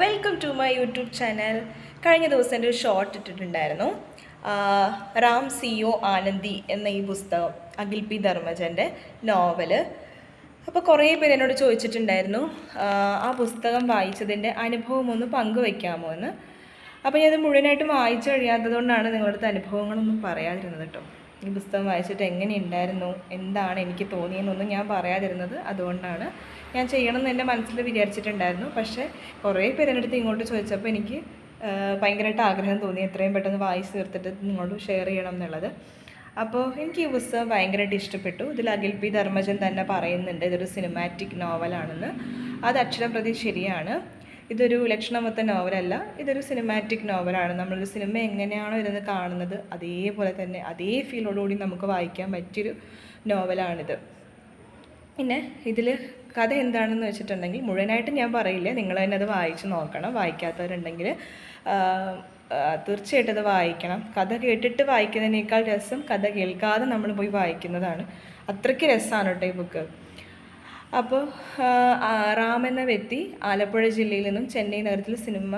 Welcome to my YouTube channel കഴിഞ്ഞ ദിവസം ഒരു ഷോർട്ട് ഇട്ടിട്ടുണ്ടായിരുന്നു. റാം സി ഒ ആനന്ദി എന്ന ഈ പുസ്തകം അഖിൽ പി ധർമ്മജന്റെ നോവൽ അപ്പോൾ കുറേ പേര് എന്നോട് ചോദിച്ചിട്ടുണ്ടായിരുന്നു ആ, പുസ്തകം വായിച്ചതിന്റെ അനുഭവം ഒന്ന് പങ്കുവെക്കാമോ എന്ന്. അപ്പോൾ ഞാനത് മുഴുവനായിട്ടും വായിച്ചു കഴിയാത്തതുകൊണ്ടാണ് നിങ്ങളുടെ അനുഭവങ്ങളൊന്നും പറയാതിരുന്നത് കേട്ടോ. ഈ പുസ്തകം വായിച്ചിട്ട് എങ്ങനെയുണ്ടായിരുന്നു? എന്താണ് എനിക്ക് തോന്നിയെന്നൊന്നും ഞാൻ പറയാതിരുന്നത്. അതുകൊണ്ടാണ് ഞാൻ ചെയ്യണമെന്ന് എന്റെ മനസ്സിൽ വിചാരിച്ചിട്ടുണ്ടായിരുന്നു. പക്ഷേ കുറേ പേര് എന്റെ അടുത്ത് ഇങ്ങോട്ട് ചോദിച്ചപ്പോൾ എനിക്ക് ഭയങ്കരമായിട്ട് ആഗ്രഹം തോന്നി എത്രയും പെട്ടെന്ന് വായിച്ച് തീർത്തിട്ട് നിങ്ങളോട് ഷെയർ ചെയ്യണം എന്നുള്ളത്. അപ്പോൾ എനിക്ക് ഈ പുസ്തകം ഭയങ്കരമായിട്ട് ഇഷ്ടപ്പെട്ടു. ഇതിൽ അഖിൽ പി. ധർമ്മജൻ തന്നെ പറയുന്നുണ്ട് ഇതൊരു സിനിമാറ്റിക് നോവലാണെന്ന് അത് അക്ഷരപ്രതി ശരിയാണ്. ഇതൊരു ലക്ഷണമൊത്ത നോവലല്ല ഇതൊരു സിനിമാറ്റിക് നോവലാണ് നമ്മളൊരു സിനിമ എങ്ങനെയാണോ ഇരുന്ന് കാണുന്നത് അതേപോലെ തന്നെ അതേ ഫീലോടുകൂടി നമുക്ക് വായിക്കാൻ പറ്റിയൊരു നോവലാണിത്. പിന്നെ ഇതിൽ കഥ എന്താണെന്ന് വെച്ചിട്ടുണ്ടെങ്കിൽ മുഴുവനായിട്ട് ഞാൻ പറയില്ല നിങ്ങൾ തന്നെ അത് വായിച്ച് നോക്കണം. വായിക്കാത്തവരുണ്ടെങ്കിൽ തീർച്ചയായിട്ടും അത് വായിക്കണം. കഥ കേട്ടിട്ട് വായിക്കുന്നതിനേക്കാൾ രസം കഥ കേൾക്കാതെ നമ്മൾ പോയി വായിക്കുന്നതാണ്. അത്രയ്ക്ക് രസമാണ് കേട്ടോ ഈ ബുക്ക് അപ്പോൾ റാം എന്ന വ്യക്തി ആലപ്പുഴ ജില്ലയിൽ നിന്നും ചെന്നൈ നഗരത്തിൽ സിനിമ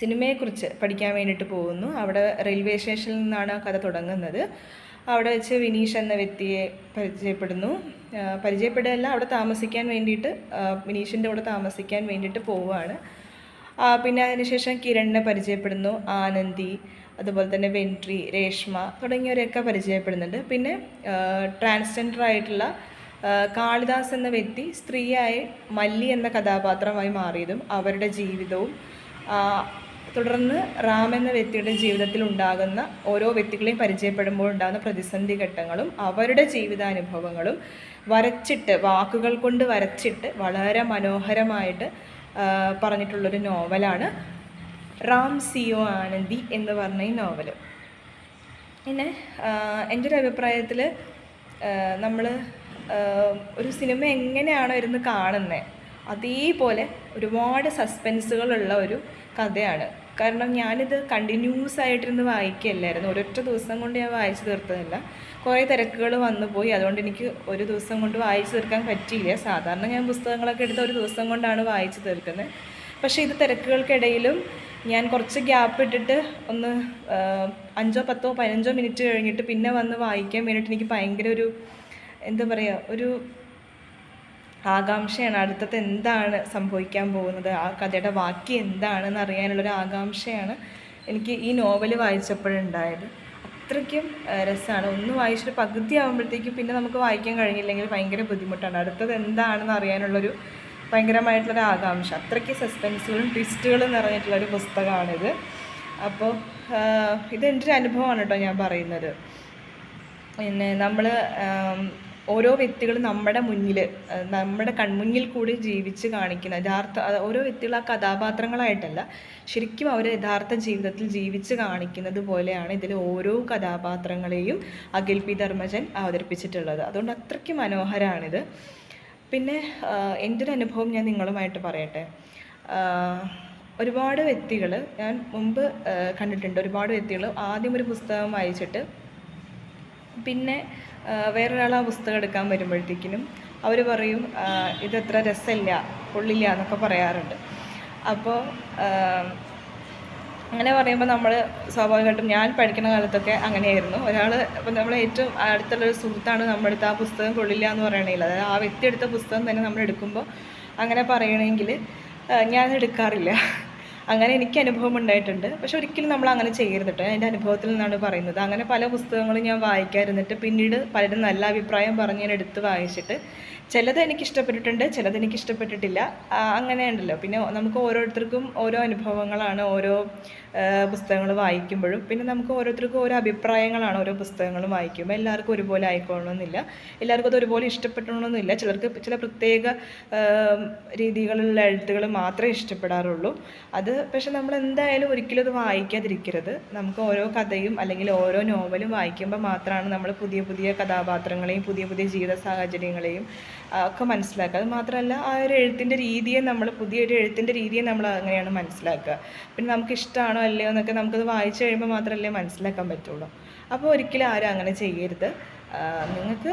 സിനിമയെക്കുറിച്ച് പഠിക്കാൻ വേണ്ടിയിട്ട് പോകുന്നു. അവിടെ റെയിൽവേ സ്റ്റേഷനിൽ നിന്നാണ് ആ കഥ തുടങ്ങുന്നത്. അവിടെ വെച്ച് വിനീഷ് എന്ന വ്യക്തിയെ പരിചയപ്പെടുന്നു. പരിചയപ്പെടുകയല്ല അവിടെ താമസിക്കാൻ വേണ്ടിയിട്ട് വിനീഷിന്റെ കൂടെ താമസിക്കാൻ വേണ്ടിയിട്ട് പോവുകയാണ്. പിന്നെ അതിനുശേഷം കിരണിനെ പരിചയപ്പെടുന്നു. ആനന്ദി അതുപോലെ തന്നെ വെൻട്രി രേഷ്മ തുടങ്ങിയവരെയൊക്കെ പരിചയപ്പെടുന്നുണ്ട്. പിന്നെ ട്രാൻസ്ജെൻഡർ ആയിട്ടുള്ള കാളിദാസ് എന്ന വ്യക്തി സ്ത്രീയായി മല്ലി എന്ന കഥാപാത്രമായി മാറിയതും അവരുടെ ജീവിതവും തുടർന്ന് റാം എന്ന വ്യക്തിയുടെ ജീവിതത്തിൽ ഉണ്ടാകുന്ന ഓരോ വ്യക്തികളെയും പരിചയപ്പെടുമ്പോൾ ഉണ്ടാകുന്ന പ്രതിസന്ധി ഘട്ടങ്ങളും അവരുടെ ജീവിതാനുഭവങ്ങളും വരച്ചിട്ട് വാക്കുകൾ കൊണ്ട് വരച്ചിട്ട് വളരെ മനോഹരമായിട്ട് പറഞ്ഞിട്ടുള്ളൊരു നോവലാണ് റാം സിയോ ആനന്ദി എന്ന് പറഞ്ഞ ഈ നോവൽ. പിന്നെ എന്റെ ഒരു അഭിപ്രായത്തിൽ നമ്മൾ ഒരു സിനിമ എങ്ങനെയാണോ ഇരുന്ന് കാണുന്നത് അതേപോലെ ഒരുപാട് സസ്പെൻസുകളുള്ള ഒരു കഥയാണ്. കാരണം ഞാനിത് കണ്ടിന്യൂസ് ആയിട്ടിരുന്ന് വായിക്കുകയല്ലായിരുന്നു. ഒരൊറ്റ ദിവസം കൊണ്ട് ഞാൻ വായിച്ചു തീർത്തതല്ല. കുറേ തിരക്കുകൾ വന്നു പോയി. അതുകൊണ്ട് എനിക്ക് ഒരു ദിവസം കൊണ്ട് വായിച്ചു തീർക്കാൻ പറ്റിയില്ല. സാധാരണ ഞാൻ പുസ്തകങ്ങളൊക്കെ എടുത്ത് ഒരു ദിവസം കൊണ്ടാണ് വായിച്ചു തീർക്കുന്നത്. പക്ഷേ ഇത് തിരക്കുകൾക്കിടയിലും ഞാൻ കുറച്ച് ഗ്യാപ്പ് ഇട്ടിട്ട് ഒന്ന് അഞ്ചോ പത്തോ പതിനഞ്ചോ മിനിറ്റ് കഴിഞ്ഞിട്ട് പിന്നെ വന്ന് വായിക്കാൻ വേണ്ടിയിട്ട് എനിക്ക് ഭയങ്കര ഒരു എന്താ പറയുക ഒരു ആകാംക്ഷയാണ്. അടുത്തത് എന്താണ് സംഭവിക്കാൻ പോകുന്നത്? ആ കഥയുടെ ബാക്കി എന്താണെന്ന് അറിയാനുള്ളൊരു ആകാംക്ഷയാണ് എനിക്ക് ഈ നോവൽ വായിച്ചപ്പോഴുണ്ടായത്. അത്രയ്ക്കും രസമാണ് ഒന്ന് വായിച്ചിട്ട് പകുതി ആകുമ്പോഴത്തേക്കും പിന്നെ നമുക്ക് വായിക്കാൻ കഴിഞ്ഞില്ലെങ്കിൽ ഭയങ്കര ബുദ്ധിമുട്ടാണ്. അടുത്തത് എന്താണെന്ന് അറിയാനുള്ളൊരു ഭയങ്കരമായിട്ടുള്ളൊരു ആകാംക്ഷ. അത്രയ്ക്ക് സസ്പെൻസുകളും ട്വിസ്റ്റുകളും നിറഞ്ഞിട്ടുള്ളൊരു പുസ്തകമാണിത്. അപ്പോൾ ഇതെന്റെ ഒരു അനുഭവമാണ് കേട്ടോ ഞാൻ പറയുന്നത്. പിന്നെ നമ്മൾ ഓരോ വ്യക്തികൾ നമ്മുടെ മുന്നിൽ നമ്മുടെ കൺമുന്നിൽ കൂടി ജീവിച്ച് കാണിക്കുന്ന യഥാർത്ഥ ഓരോ വ്യക്തികൾ ആ കഥാപാത്രങ്ങളായിട്ടല്ല ശരിക്കും അവർ യഥാർത്ഥ ജീവിതത്തിൽ ജീവിച്ച് കാണിക്കുന്നത് പോലെയാണ് ഇതിൽ ഓരോ കഥാപാത്രങ്ങളെയും അഖിൽ പി ധർമ്മജൻ അവതരിപ്പിച്ചിട്ടുള്ളത്. അതുകൊണ്ട് അത്രയ്ക്ക് മനോഹരമാണിത് പിന്നെ എന്റെ ഒരു അനുഭവം ഞാൻ നിങ്ങളുമായിട്ട് പറയട്ടെ. ഒരുപാട് വ്യക്തികൾ ഞാൻ മുമ്പ് കണ്ടിട്ടുണ്ട് ഒരുപാട് വ്യക്തികൾ ആദ്യം ഒരു പുസ്തകം വായിച്ചിട്ട് പിന്നെ വേറൊരാൾ ആ പുസ്തകം എടുക്കാൻ വരുമ്പോഴത്തേക്കിനും അവർ പറയും ഇതെത്ര രസമില്ല കൊള്ളില്ല എന്നൊക്കെ പറയാറുണ്ട്. അപ്പോൾ അങ്ങനെ പറയുമ്പോൾ നമ്മൾ സ്വാഭാവികമായിട്ടും ഞാൻ പഠിക്കുന്ന കാലത്തൊക്കെ അങ്ങനെയായിരുന്നു. ഒരാൾ ഇപ്പം നമ്മൾ ഏറ്റവും അടുത്തുള്ളൊരു സുഹൃത്താണ് നമ്മളെടുത്ത് ആ പുസ്തകം കൊള്ളില്ല എന്ന് പറയണില്ല അതായത് ആ വ്യക്തി എടുത്ത പുസ്തകം തന്നെ നമ്മൾ എടുക്കുമ്പോൾ അങ്ങനെ പറയണമെങ്കിൽ ഞാൻ എടുക്കാറില്ല. അങ്ങനെ എനിക്ക് അനുഭവം ഉണ്ടായിട്ടുണ്ട്. പക്ഷെ ഒരിക്കലും നമ്മൾ അങ്ങനെ ചെയ്യരുത് കേട്ടോ എന്റെ അനുഭവത്തിൽ നിന്നാണ് പറയുന്നത്. അങ്ങനെ പല പുസ്തകങ്ങളും ഞാൻ വായിക്കാതിരുന്നിട്ട് പിന്നീട് പലരും നല്ല അഭിപ്രായം പറഞ്ഞ് ഞാൻ എടുത്ത് വായിച്ചിട്ട് ചിലത് എനിക്ക് ഇഷ്ടപ്പെട്ടിട്ടുണ്ട് ചിലത് എനിക്ക് ഇഷ്ടപ്പെട്ടിട്ടില്ല. അങ്ങനെ ഉണ്ടല്ലോ പിന്നെ നമുക്ക് ഓരോരുത്തർക്കും ഓരോ അനുഭവങ്ങളാണ് ഓരോ പുസ്തകങ്ങൾ വായിക്കുമ്പോഴും. പിന്നെ നമുക്ക് ഓരോരുത്തർക്കും ഓരോ അഭിപ്രായങ്ങളാണ് ഓരോ പുസ്തകങ്ങളും വായിക്കുമ്പോൾ. എല്ലാവർക്കും ഒരുപോലെ ആയിക്കോളണമെന്നില്ല എല്ലാവർക്കും അത് ഒരുപോലെ ഇഷ്ടപ്പെടണമെന്നില്ല. ചിലർക്ക് ചില പ്രത്യേക രീതികളിലുള്ള എഴുത്തുകൾ മാത്രമേ ഇഷ്ടപ്പെടാറുള്ളൂ. അത് പക്ഷെ നമ്മൾ എന്തായാലും ഒരിക്കലും അത് വായിക്കാതിരിക്കരുത്. നമുക്ക് ഓരോ കഥയും അല്ലെങ്കിൽ ഓരോ നോവലും വായിക്കുമ്പോൾ മാത്രമാണ് നമ്മൾ പുതിയ പുതിയ കഥാപാത്രങ്ങളെയും പുതിയ പുതിയ ജീവിത സാഹചര്യങ്ങളെയും ഒക്കെ മനസ്സിലാക്കുക. അത് മാത്രമല്ല ആ ഒരു എഴുത്തിന്റെ രീതിയെ നമ്മൾ പുതിയൊരു എഴുത്തിന്റെ രീതിയെ നമ്മൾ അങ്ങനെയാണ് മനസ്സിലാക്കുക. പിന്നെ നമുക്ക് ഇഷ്ടമാണോ അല്ലയോ എന്നൊക്കെ നമുക്കത് വായിച്ചു കഴിയുമ്പോൾ മാത്രമല്ലേ മനസ്സിലാക്കാൻ പറ്റുള്ളൂ. അപ്പോൾ ഒരിക്കലും ആരും അങ്ങനെ ചെയ്യരുത്. നിങ്ങൾക്ക്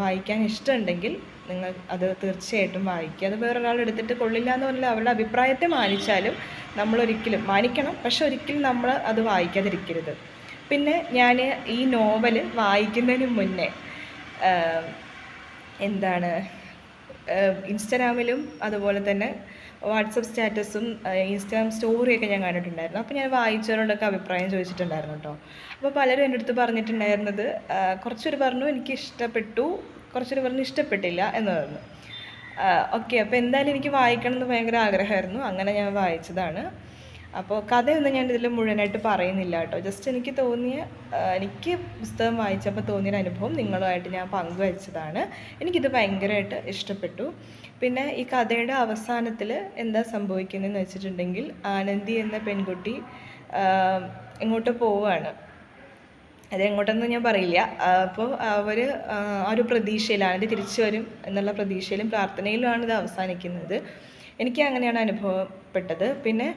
വായിക്കാൻ ഇഷ്ടമുണ്ടെങ്കിൽ നിങ്ങൾ അത് തീർച്ചയായിട്ടും വായിക്കുക. അത് വേറൊരാൾ എടുത്തിട്ട് കൊള്ളില്ല എന്ന് പറഞ്ഞാൽ അവരുടെ അഭിപ്രായത്തെ മാനിച്ചാലും നമ്മളൊരിക്കലും മാനിക്കണം. പക്ഷെ ഒരിക്കലും നമ്മൾ അത് വായിക്കാതിരിക്കരുത്. പിന്നെ ഞാൻ ഈ നോവൽ വായിക്കുന്നതിന് മുന്നേ എന്താണ് ഇൻസ്റ്റാഗ്രാമിലും അതുപോലെ തന്നെ വാട്സപ്പ് സ്റ്റാറ്റസും ഇൻസ്റ്റാഗ്രാം സ്റ്റോറിയൊക്കെ ഞാൻ കണ്ടിട്ടുണ്ടായിരുന്നു. അപ്പോൾ ഞാൻ വായിച്ചവരോടൊക്കെ അഭിപ്രായം ചോദിച്ചിട്ടുണ്ടായിരുന്നു കേട്ടോ. അപ്പോൾ പലരും എന്റെ അടുത്ത് പറഞ്ഞിട്ടുണ്ടായിരുന്നത് കുറച്ചൊരു പറഞ്ഞു എനിക്ക് ഇഷ്ടപ്പെട്ടു കുറച്ചൊരു പറഞ്ഞു ഇഷ്ടപ്പെട്ടില്ല എന്ന് പറഞ്ഞു. ഓക്കെ അപ്പോൾ എന്തായാലും എനിക്ക് വായിക്കണം എന്ന് ഭയങ്കര ആഗ്രഹമായിരുന്നു. അങ്ങനെ ഞാൻ വായിച്ചതാണ്. അപ്പോൾ കഥയൊന്നും ഞാൻ ഇതിൽ മുഴുവനായിട്ട് പറയുന്നില്ല കേട്ടോ. ജസ്റ്റ് എനിക്ക് തോന്നിയ എനിക്ക് പുസ്തകം വായിച്ചപ്പോൾ തോന്നിയ അനുഭവം നിങ്ങളുമായിട്ട് ഞാൻ പങ്കുവച്ചതാണ്. എനിക്കിത് ഭയങ്കരമായിട്ട് ഇഷ്ടപ്പെട്ടു. പിന്നെ ഈ കഥയുടെ അവസാനത്തിൽ എന്താ സംഭവിക്കുന്നതെന്ന് വെച്ചിട്ടുണ്ടെങ്കിൽ ആനന്ദി എന്ന പെൺകുട്ടി എങ്ങോട്ട് പോവുകയാണ്. അത് എങ്ങോട്ടെന്ന് ഞാൻ പറയില്ല. അപ്പോൾ അവർ ആ ഒരു പ്രതീക്ഷയിലാണ് ഇത് തിരിച്ചു വരും എന്നുള്ള പ്രതീക്ഷയിലും പ്രാർത്ഥനയിലുമാണ് ഇത് അവസാനിക്കുന്നത്. എനിക്ക് അങ്ങനെയാണ് അനുഭവപ്പെട്ടത്. പിന്നെ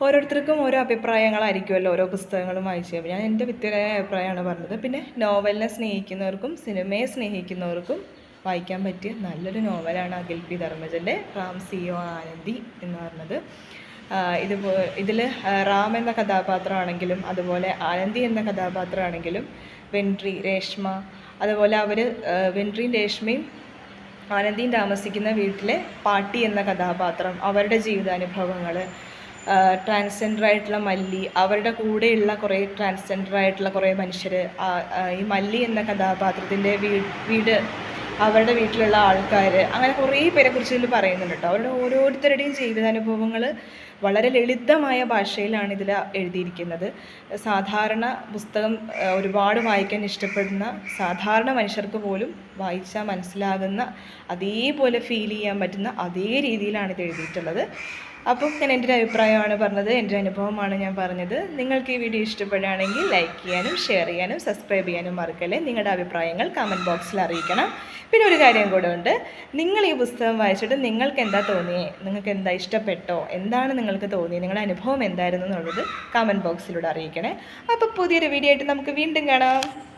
ഓരോരുത്തർക്കും ഓരോ അഭിപ്രായങ്ങളായിരിക്കുമല്ലോ ഓരോ പുസ്തകങ്ങളും വായിച്ചു കഴിയുമ്പോൾ. ഞാൻ എന്റെ വ്യക്തിപരമായ അഭിപ്രായമാണ് പറഞ്ഞത്. പിന്നെ നോവലിനെ സ്നേഹിക്കുന്നവർക്കും സിനിമയെ സ്നേഹിക്കുന്നവർക്കും വായിക്കാൻ പറ്റിയ നല്ലൊരു നോവലാണ് അഖിൽ പി ധർമ്മജന്റെ റാം സി ഒ ആനന്ദി എന്ന് പറഞ്ഞത്. ഇതുപോ ഇതിൽ റാം എന്ന കഥാപാത്രമാണെങ്കിലും അതുപോലെ ആനന്ദി എന്ന കഥാപാത്രമാണെങ്കിലും വെൻട്രി രേഷ്മ അതുപോലെ അവർ വെൻട്രിയും രേഷ്മയും ആനന്ദിയും താമസിക്കുന്ന വീട്ടിലെ പാട്ടി എന്ന കഥാപാത്രം അവരുടെ ജീവിതാനുഭവങ്ങൾ ട്രാൻസ്ജെൻഡർ ആയിട്ടുള്ള മല്ലി അവരുടെ കൂടെയുള്ള കുറേ ട്രാൻസ്ജെൻഡർ ആയിട്ടുള്ള കുറേ മനുഷ്യർ ഈ മല്ലി എന്ന കഥാപാത്രത്തിന്റെ വീട് അവരുടെ വീട്ടിലുള്ള ആൾക്കാർ അങ്ങനെ കുറേ പേരെ കുറിച്ച് ഇതിൽ പറയുന്നുണ്ട് കേട്ടോ അവരുടെ ഓരോരുത്തരുടെയും ജീവിതാനുഭവങ്ങൾ വളരെ ലളിതമായ ഭാഷയിലാണ് ഇതിൽ എഴുതിയിരിക്കുന്നത്. സാധാരണ പുസ്തകം ഒരുപാട് വായിക്കാൻ ഇഷ്ടപ്പെടുന്ന സാധാരണ മനുഷ്യർക്ക് പോലും വായിച്ചാൽ മനസ്സിലാകുന്ന അതേപോലെ ഫീൽ ചെയ്യാൻ പറ്റുന്ന അതേ രീതിയിലാണ് ഇത് എഴുതിയിട്ടുള്ളത്. അപ്പം ഞാൻ എന്റെ ഒരു അഭിപ്രായമാണ് പറഞ്ഞത് എന്റെ അനുഭവമാണ് ഞാൻ പറഞ്ഞത്. നിങ്ങൾക്ക് ഈ വീഡിയോ ഇഷ്ടപ്പെടുകയാണെങ്കിൽ ലൈക്ക് ചെയ്യാനും ഷെയർ ചെയ്യാനും സബ്സ്ക്രൈബ് ചെയ്യാനും മറക്കല്ലേ. നിങ്ങളുടെ അഭിപ്രായങ്ങൾ കമന്റ് ബോക്സിൽ അറിയിക്കണം. പിന്നെ ഒരു കാര്യം കൂടെ ഉണ്ട്. നിങ്ങൾ ഈ പുസ്തകം വായിച്ചിട്ട് നിങ്ങൾക്ക് എന്താ തോന്നിയേ? നിങ്ങൾക്ക് എന്താ ഇഷ്ടപ്പെട്ടോ? എന്താണ് നിങ്ങൾക്ക് തോന്നിയത് നിങ്ങളുടെ അനുഭവം എന്തായിരുന്നു എന്നുള്ളത് കമന്റ് ബോക്സിലൂടെ അറിയിക്കണേ. അപ്പോൾ പുതിയൊരു വീഡിയോ ആയിട്ട് നമുക്ക് വീണ്ടും കാണാം.